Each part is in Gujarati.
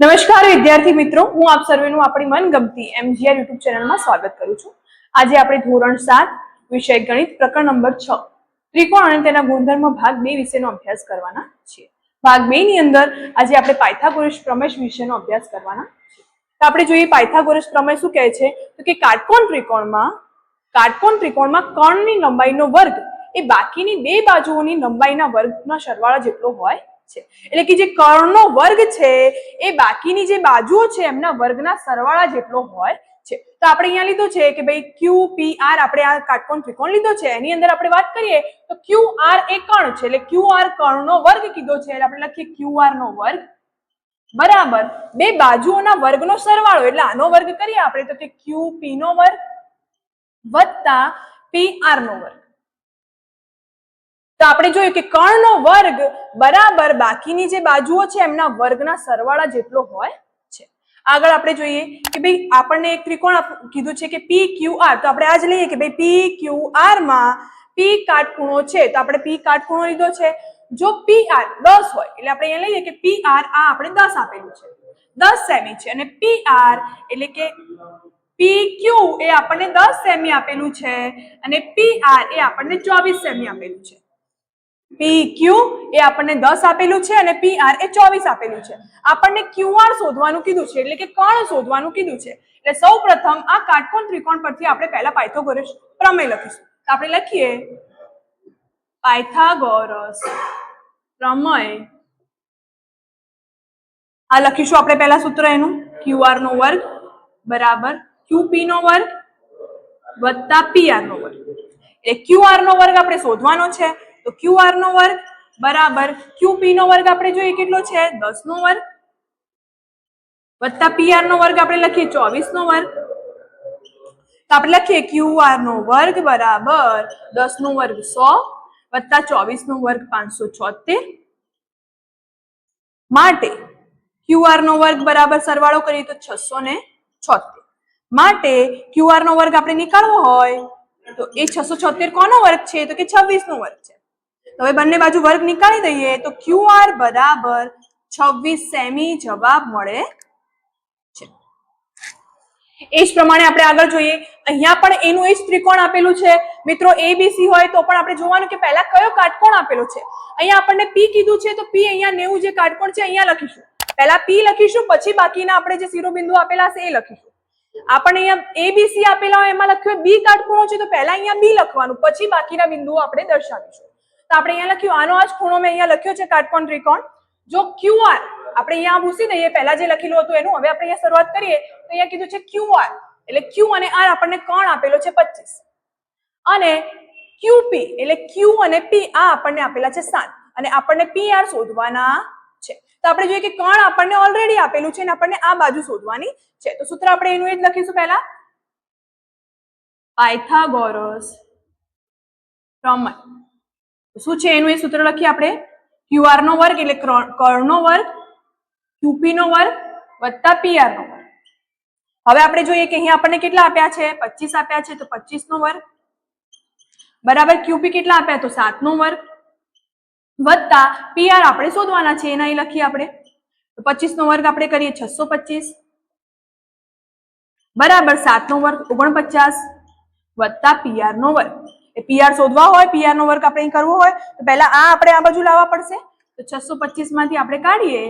નમસ્કાર વિદ્યાર્થી મિત્રો, હું આપ સર્વેનું આપણી મનગમતી એમજીઆર યુટ્યુબ ચેનલમાં સ્વાગત કરું છું. આજે આપણે ધોરણ સાત, વિષય ગણિત, પ્રકરણ નંબર છ, ત્રિકોણ અને તેના ગુણધર્મ ભાગ બે વિશેનો અભ્યાસ કરવાના છીએ. ભાગ બે ની અંદર આજે આપણે પાયથાગોરસ પ્રમેય વિશેનો અભ્યાસ કરવાના છે તો આપણે જોઈએ પાયથાગોરસ પ્રમેય શું કહે છે? તો કે કાટકોણ ત્રિકોણમાં કાટકોણ ત્રિકોણમાં કર્ણની લંબાઈનો વર્ગ એ બાકીની બે બાજુઓની લંબાઈના વર્ગના સરવાળા જેટલો હોય છે. એટલે કે જે કર્ણનો વર્ગ છે, એ બાકીની જે બાજુઓ છે, એમના વર્ગના સરવાળા જેટલો હોય છે. તો આપણે અહીંયા લીધો છે કે ભાઈ ક્યુ પી આર આપણે આ કાટકોણ ત્રિકોણ લીધો છે. એની અંદર આપણે વાત કરીએ તો ક્યુ આર એ કર્ણ છે. એટલે ક્યુ આર કર્ણનો વર્ગ કીધો છે. એટલે આપણે લખીએ ક્યુ આર નો વર્ગ. બરાબર. બે બાજુઓના વર્ગનો સરવાળો, એટલે આનો વર્ગ કરીએ આપણે તો કે ક્યુ પી નો વર્ગ વત્તા પી આર નો વર્ગ. તો આપણે જોયું કે કર્ણનો વર્ગ બરાબર બાકીની જે બાજુઓ છે, એમના વર્ગના સરવાળા જેટલો હોય છે. આગળ આપણે જોઈએ કે ભાઈ આપણને એક ત્રિકોણ કીધું છે કે પી ક્યુ આર તો આપણે આજ લઈએ કે ભાઈ પી ક્યુ આરમાં પી કાટખૂણો છે. તો આપણે પી કાટખૂણો લીધો છે. જો પી આર દસ હોય, એટલે આપણે અહીંયા લઈએ કે પી આર આ આપણે દસ આપેલું છે. દસ સેમી છે અને પી આર એટલે કે પી ક્યુ એ આપણને દસ સેમી આપેલું છે અને પી આર એ આપણને ચોવીસ સેમી આપેલું છે. પી ક્યુ એ આપણને દસ આપેલું છે અને પી એ ચોવીસ આપેલું છે. આપણને ક્યુ શોધવાનું કીધું છે, એટલે કે કર્ણ શોધવાનું કીધું છે. એટલે સૌ પ્રથમ આ કાટકોણ ત્રિકોણ પરથી આપણે પહેલા પાયથાગોરસ પ્રમેય લખીશું. તો આપણે લખીએ. પાયથાગોરસ પ્રમેય. આ લખીશું આપણે પહેલા સૂત્ર એનું. ક્યુ નો વર્ગ બરાબર ક્યુ નો વર્ગ વત્તા પી નો વર્ગ. એટલે ક્યુ નો વર્ગ આપણે શોધવાનો છે. તો ક્યુ આર નો વર્ગ બરાબર ક્યુ પી નો વર્ગ આપણે જોઈએ કેટલો છે દસ નો વર્ગ વત્તા પી આર નો વર્ગ આપણે લખીએ ચોવીસ નો વર્ગ તો આપણે લખીએ ક્યુ આર નો વર્ગ બરાબર દસ નો વર્ગ સો વત્તા ચોવીસ નો વર્ગ પાંચસો છોતેર માટે ક્યુ આર નો વર્ગ બરાબર સરવાળો કરીએ તો છસો ને છોતેર માટે ક્યુ આર નો વર્ગ આપણે નીકાળવો હોય તો એ છસો છોતેર કોનો વર્ગ છે તો કે છવ્વીસ નો વર્ગ છે હવે બંને બાજુ વર્ગ નીકાળી દઈએ તો ક્યુ આર બરાબર છવ્વીસ સેમી જવાબ મળે છે. એ જ પ્રમાણે આપણે આગળ જોઈએ. અહીંયા પણ એનું એ જ ત્રિકોણ આપેલું છે. મિત્રો એબીસી હોય તો પણ આપણે જોવાનું કે પહેલા કયો કાટકોણ આપેલો છે. અહીંયા આપણને પી કીધું છે તો પી અહીંયા નેવું જે કાટકોણ છે અહીંયા લખીશું. પહેલા પી લખીશું, પછી બાકીના આપણે જે શિરોબિંદુ આપેલા છે એ લખીશું. આપણને અહીંયા એબીસી આપેલા હોય એમાં લખ્યું બી કાટકોણો છે તો પહેલા અહીંયા બી લખવાનું, પછી બાકીના બિંદુઓ આપણે દર્શાવીશું. તો આપણે અહીંયા લખ્યું, આનો આ જ ખૂણો મેં અહીંયા લખ્યો છે કાટકોણ ત્રિકોણ. જો ક્યુ આર આપણે અહીંયા ભૂસી દઈએ પહેલા જે લખેલું હતું એનું, હવે આપણે અહીંયા શરૂઆત કરીએ, તો અહીંયા કીધું છે ક્યુ આર એટલે ક્યુ અને આર આપણને કોણ આપેલો છે પચીસ. અને ક્યુપી એટલે ક્યુ અને પી આ આપણને આપેલા છે સાત. અને આપણને પી આર શોધવાના છે. તો આપણે જોઈએ કે કણ આપણને ઓલરેડી આપેલું છે અને આપણને આ બાજુ શોધવાની છે. તો સૂત્ર આપણે એનું એ જ લખીશું પહેલા. પાયથાગોરસ પ્રમેય શું છે એનું એ સૂત્ર લખીએ આપણે? ક્યુઆર નો વર્ગ એટલે કર્ણનો વર્ગ ક્યુપી નો વર્ગ વત્તા પીઆર નો વર્ગ. હવે આપણે જોઈએ કે અહીંયા આપણને કેટલા આપ્યા છે? પચીસ આપ્યા છે તો પચીસ નો વર્ગ. બરાબર ક્યુપી કેટલા આપ્યા? તો સાત નો વર્ગ. વત્તા પીઆર આપણે શોધવાના છે, એના અહીં લખીએ આપણે. તો પચીસ નો વર્ગ આપણે કરીએ છસો પચીસ. બરાબર સાત નો વર્ગ ઓગણપચાસ વત્તા પીઆર નો વર્ગ. એ પીઆર શોધવા હોય પીઆર નો વર્ગ આપણે કરવો હોય, તો પહેલા આ આપણે આ બાજુ લાવવા પડશે. તો છસો પચીસમાંથી આપણે કાઢીએ.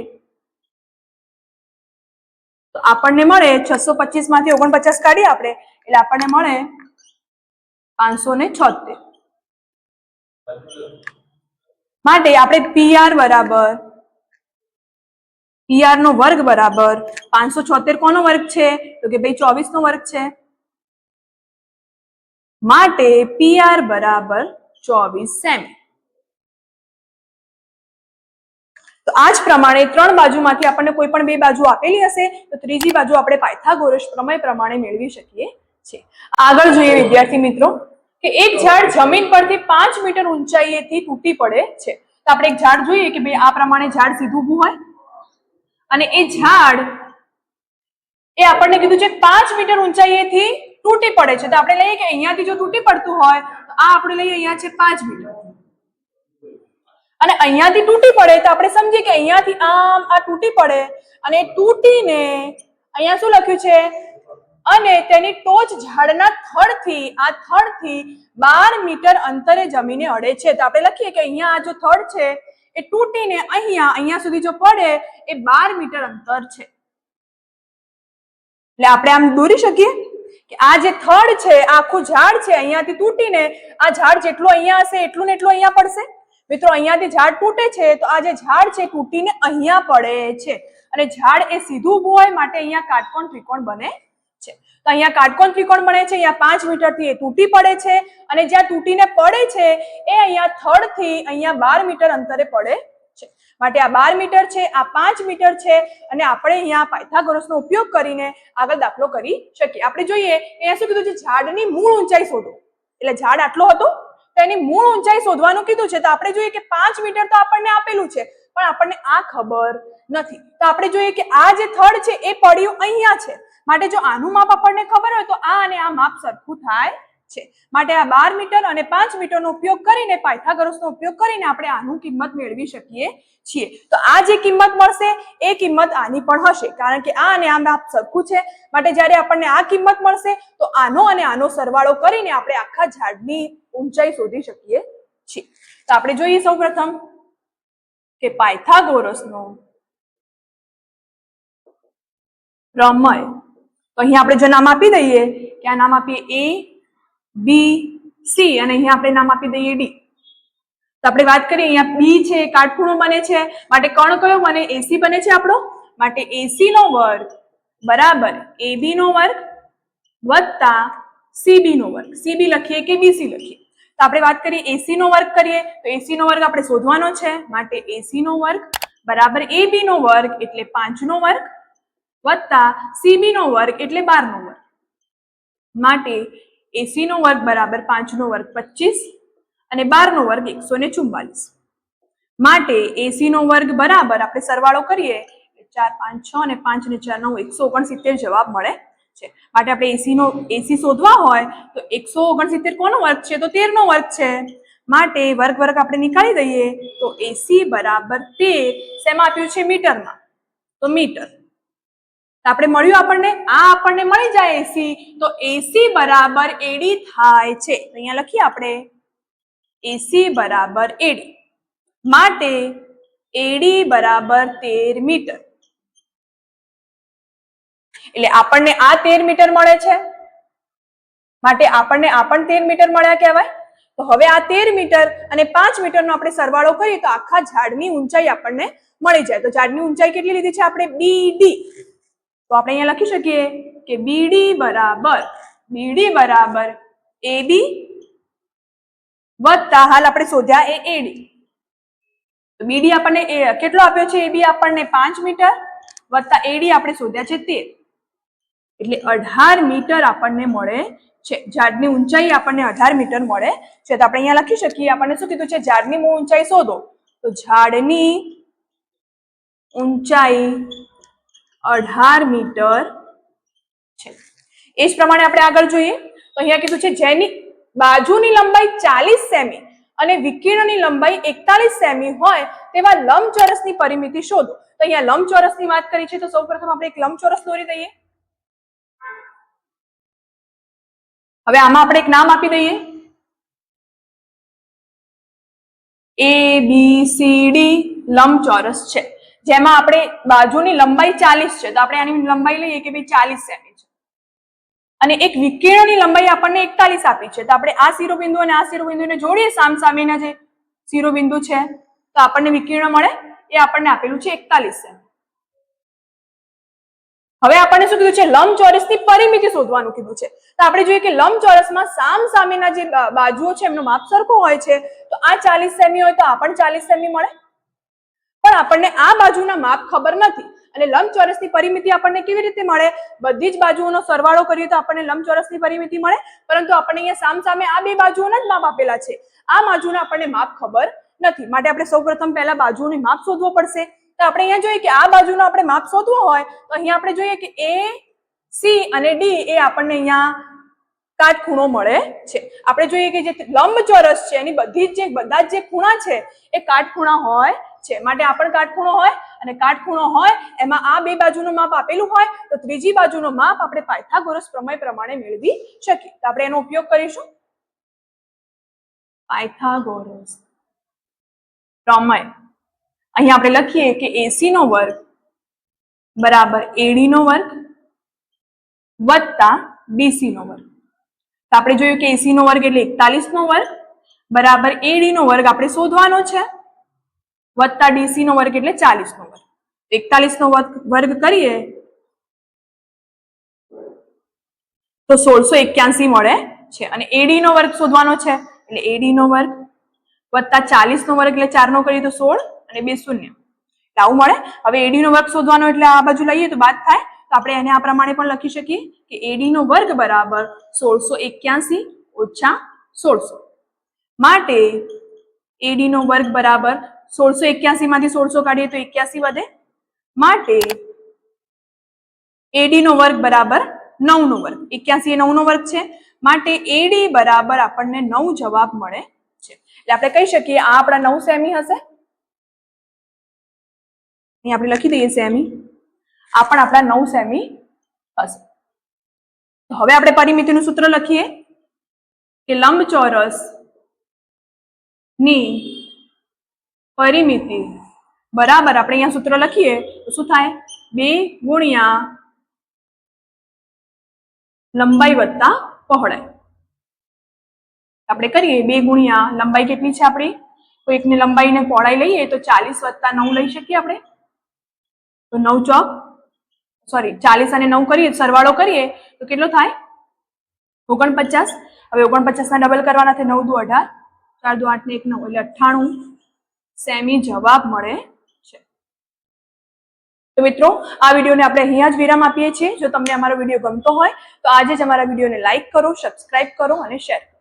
તો આપણને મળે છસો પચીસમાંથી ઓગણપચાસ કાઢીએ આપણે, એટલે આપણને મળે પાંચસો ને છોતેર. માટે આપણે પીઆર બરાબર પીઆર નો વર્ગ બરાબર, પાંચસો છોતેર કોનો વર્ગ છે? તો કે ભાઈ ચોવીસ નો વર્ગ છે. માટે પીઆર બરાબર ચોવીસ સેમી. તો આ જ પ્રમાણે ત્રણ બાજુમાંથી આપણને કોઈ પણ બે બાજુ આપેલી હશે, તો ત્રીજી બાજુ આપણે પાયથાગોરસ પ્રમેય પ્રમાણે મેળવી શકીએ છીએ. આગળ જોઈએ વિદ્યાર્થી મિત્રો, કે એક ઝાડ જમીન પરથી પાંચ મીટર ઊંચાઈએથી તૂટી પડે છે. તો આપણે એક ઝાડ જોઈએ કે ભાઈ આ પ્રમાણે ઝાડ સીધું ઊભું હોય. અને એ ઝાડ એ આપણને કીધું છે પાંચ મીટર ઊંચાઈએથી તૂટી પડે છે. તો આપણે લઈએ કે અહીંયાથી જો તૂટી પડતું હોય, તો આ આપણે લઈએ અહીંયા છે પાંચ મીટર અને અહીંયાથી તૂટી પડે, તો આપણે સમજીએ કે અહીંયાથી આમ આ તૂટી પડે અને તૂટીને અહીંયા શું લખ્યું છે? અને તેની ટોચ ઝાડના થડથી, આ થડથી બાર મીટર અંતરે જમીને અડે છે. તો આપણે લખીએ કે અહીંયા આ જો થડ છે, એ તૂટીને અહીંયા અહીંયા સુધી જો પડે, એ બાર મીટર અંતર છે. એટલે આપણે આમ દોરી શકીએ? કે આ જે થડ છે આખું ઝાડ છે, અહીંયાથી તૂટીને આ ઝાડ જેટલું અહીંયા હશે, એટલું ને એટલું અહીંયા પડશે? મિત્રો, અહીંયાથી ઝાડ તૂટે છે, તો આ જે ઝાડ છે, તૂટીને અહીંયા પડે છે. અને ઝાડ એ સીધું ઊભું હોય માટે અહીંયા કાટકોણ ત્રિકોણ બને છે. તો અહીંયા કાટકોણ ત્રિકોણ બને છે, અહીંયા પાંચ મીટરથી એ તૂટી પડે છે. અને જ્યાં તૂટીને પડે છે, એ અહીંયા થડથી અહીંયા બાર મીટર અંતરે પડે માટે આ બાર મીટર છે, આ પાંચ મીટર છે અને આપણે અહીંયા પાયથાગોરસનો ઉપયોગ કરીને આગળ દાખલો કરી શકીએ. આપણે જોઈએ, અહીંયા શું કીધું છે? ઝાડની મૂળ ઊંચાઈ શોધો. એટલે ઝાડ આટલો હતો, તો એની મૂળ ઊંચાઈ શોધવાનું કીધું છે. તો આપણે જોઈએ કે પાંચ મીટર તો આપણને આપેલું છે, પણ આપણને આ ખબર નથી. તો આપણે જોઈએ કે આ જે થડ છે, એ પડ્યું અહીંયા છે. માટે જો આનું માપ આપણને ખબર હોય, તો આ અને આ માપ સરખું થાય છે. માટે આ બાર મીટર અને પાંચ મીટરનો ઉપયોગ કરીને પાયથાગોરસનો ઉપયોગ કરીને આપણે આનું કિંમત મેળવી શકીએ છીએ. તો આ જે કિંમત મળશે, એ કિંમત આની પણ હશે. કારણ કે આ અને આ સરખું છે. માટે જ્યારે આપણને આ કિંમત મળશે, તો આનો અને આનો સરવાળો કરીને આપણે આખા ઝાડની ઊંચાઈ શોધી શકીએ છીએ. તો આપણે જોઈએ સૌપ્રથમ કે પાયથાગોરસનો પ્રમેય. તો અહીંયા આપણે જો નામ આપી દઈએ કે આ નામ આપીએ એ બી સી અને અહીંયા આપણે નામ આપી દઈએ ડી તો આપણે વાત કરીએ અહીંયા બી છે, કાટખૂણો બને છે, માટે કણ કયો બને? એસી બને છે આપણો. માટે એસી નો વર્ગ બરાબર એબી નો વર્ગ વત્તા સીબી નો વર્ગ. સીબી લખીએ કે બીસી લખીએ? તો આપણે વાત કરીએ એસી નો વર્ગ કરીએ, તો એસી નો વર્ગ આપણે શોધવાનો છે, માટે એસી નો વર્ગ બરાબર એબી નો વર્ગ એટલે પાંચ નો વર્ગ વત્તા સીબી નો વર્ગ એટલે બાર નો વર્ગ. માટે એસી નો વર્ગ બરાબર પાંચ નો વર્ગ પચીસ અને બાર નો વર્ગ એકસો ને ચુમ્માલીસ માટે એસી નો વર્ગ બરાબર આપણે સરવાળો કરીએ ચાર, પાંચ, છ અને પાંચ ને ચાર, નવ, એકસો ઓગણસિત્તેર જવાબ મળે છે. માટે આપણે એસી નો એસી શોધવા હોય તો એકસો ઓગણસિત્તેર કોનો વર્ગ છે? તો તેર નો વર્ગ છે. માટે વર્ગ વર્ગ આપણે નીકાળી દઈએ તો એસી બરાબર તેર. શેમાં આપ્યું છે? મીટરમાં. તો મીટર. આપણે મળ્યું આપણને? આ આપણને મળી જાય એસી તો એસી બરાબર એડી થાય છે. અહીંયા લખીએ આપણે. એસી બરાબર એડી માટે એડી બરાબર તેર મીટર. એટલે આપણને આ તેર મીટર મળે છે. માટે આપણને આ પણ તેર મીટર મળ્યા કહેવાય. તો હવે આ તેર મીટર અને પાંચ મીટરનો આપણે સરવાળો કરીએ તો આખા ઝાડની ઊંચાઈ આપણને મળી જાય. તો ઝાડની ઊંચાઈ કેટલી લીધી છે આપણે? બીડી તો આપણે અહીંયા લખી શકીએ કે બીડી બરાબર બીડી બરાબર એબી વત્તા, હાલ આપણે શોધ્યા એ એડી તો બીડી આપણને કેટલો આપ્યો છે? એબી આપણને પાંચ મીટર વત્તા એડી આપણે શોધ્યા છે તેર. એટલે અઢાર મીટર આપણને મળે છે. ઝાડની ઊંચાઈ આપણને અઢાર મીટર મળે છે. તો આપણે અહીંયા લખી શકીએ, આપણને શું કીધું છે? ઝાડની ઊંચાઈ શોધો. તો ઝાડની ઊંચાઈ અઢાર મીટર છે. એ જ પ્રમાણે આપણે આગળ જોઈએ. તો અહીંયા કીધું છે, જેની બાજુની લંબાઈ ચાલીસ સેમી અને વિકીર્ણની લંબાઈ એકતાલીસ સેમી હોય તેવા લંબચોરસની પરિમિતિ શોધો. તો અહીંયા લંબચોરસની વાત કરી છે, તો સૌપ્રથમ આપણે એક લંબચોરસ દોરી દઈએ. હવે આમાં આપણે એક નામ આપી દઈએ. એ બી સી ડી લંબચોરસ છે. જેમાં આપણે બાજુની લંબાઈ ચાલીસ છે, તો આપણે આની લંબાઈ લઈએ કે ભાઈ ચાલીસ સેમી છે. અને એક વિકિરણની લંબાઈ આપણને એકતાલીસ આપી છે, તો આપણે આ શિરોબિંદુ અને આ શિરોબિંદુને જોડીએ સામ સામેના જે શિરોબિંદુ છે, તો આપણને વિકિરણ મળે, એ આપણને આપેલું છે એકતાલીસ સેમી. હવે આપણને શું કીધું છે? લંબચોરસની પરિમિતિ શોધવાનું કીધું છે. તો આપણે જોઈએ કે લંબચોરસમાં સામ સામેના જે બાજુઓ છે, એમનો માપ સરખો હોય છે, તો આ ચાલીસ સેમી હોય તો આ પણ ચાલીસ સેમી મળે. પણ આપણને આ બાજુના માપ ખબર નથી. અને લંબચોરસની પરિમિતિ આપણને કેવી રીતે મળે? બધી જ બાજુઓનો સરવાળો કરીએ તો આપણને લંબચોરસની પરિમિતિ મળે. પરંતુ આપણને અહીંયા સામ સામે આ બે બાજુઓના જ માપ આપેલા છે. આ બાજુના આપણને માપ ખબર નથી. માટે આપણે સૌપ્રથમ પહેલા બાજુઓની માપ શોધવો પડશે. તો આપણે અહીંયા જોઈએ કે આ બાજુનો આપણે માપ શોધવો હોય, તો અહીંયા આપણે જોઈએ કે એ, સી અને ડી એ આપણને અહીંયા કાટખૂણો મળે છે. આપણે જોઈએ કે જે લંબચોરસ છે, એની બધી જ જે, બધા જ જે ખૂણા છે, એ કાટખૂણા હોય છે. માટે આ પણ કાટખૂણો હોય અને કાટખૂણો હોય, એમાં આ બે બાજુનું માપ આપેલું હોય, તો ત્રીજી બાજુનું માપ આપણે પાયથાગોરસ પ્રમેય પ્રમાણે મેળવી શકીએ. તો આપણે એનો ઉપયોગ કરીશું. પાયથાગોરસ પ્રમેય. અહીં આપણે લખીએ કે એસી નો વર્ગ બરાબર એડી નો વર્ગ વત્તા બીસી નો વર્ગ. તો આપણે જોયું કે એસી નો વર્ગ એટલે એકતાલીસ નો વર્ગ, બરાબર એડી નો વર્ગ આપણે શોધવાનો છે. વત્તા ડીસી નો વર્ગ એટલે ચાલીસ નો વર્ગ. એકતાલીસ નો વર્ગ કરીએ તો સોળસો એક્યાસી મળે છે. અને એડી નો વર્ગ શોધવાનો છે. એટલે એડી નો વર્ગ વત્તા ચાલીસ નો વર્ગ એટલે ચાર નો કરીએ તો સોળ અને બે શૂન્ય. એટલે આવું મળે. હવે એડી નો વર્ગ શોધવાનો એટલે આ બાજુ લઈએ તો બાદ થાય. તો આપણે એને આ પ્રમાણે પણ લખી શકીએ કે એડી નો વર્ગ બરાબર સોળસો એક્યાસી ઓછા સોળસો. માટે એડી નો વર્ગ બરાબર સોળસો એક્યાસી માંથી સોળસો કાઢીએ તો એક્યાસી વધે. માટે એડી નો વર્ગ બરાબર નવ નો વર્ગ. એક્યાસી એ નવ નો વર્ગ છે. માટે એડી બરાબર આપણને નવ જવાબ મળે છે. એટલે આપણે કહી શકીએ આ આપણા નવ સેમી હશે. અહીં આપણે લખી દઈએ સેમી. આ પણ આપણા નવ સેમી હશે. તો હવે આપણે પરિમિતિનું સૂત્ર લખીએ કે લંબચોરસની પરિમિતિ. બરાબર, આપણે અહીંયા સૂત્ર લખીએ, તો શું થાય? બે ગુણ્યા લંબાઈ વત્તા પહોળાઈ. આપણે કરીએ, બે ગુણ્યા લંબાઈ કેટલી છે આપણી? તો એકને લંબાઈને પહોળાઈ લઈએ, તો ચાલીસ વત્તા નવ લઈ શકીએ આપણે. તો નવ ચોક, સોરી, ચાલીસ અને નવ કરીએ, સરવાળો કરીએ, તો કેટલો થાય? ઓગણપચાસ. હવે ઓગણપચાસ ના ડબલ કરવાના થાય નવ દુ અઢાર. ચાર દુ આઠ ને એક નવ, એટલે અઠ્ઠાણું. સેમી જવાબ મળે છે. તો મિત્રો, આ વિડીયોને આપણે અહીંયા જ વિરામ આપીએ છીએ. જો તમને અમારો વીડિયો ગમતો હોય, તો આજે જ અમારા વિડીયોને લાઇક કરો, સબસ્ક્રાઇબ કરો અને શેર કરો.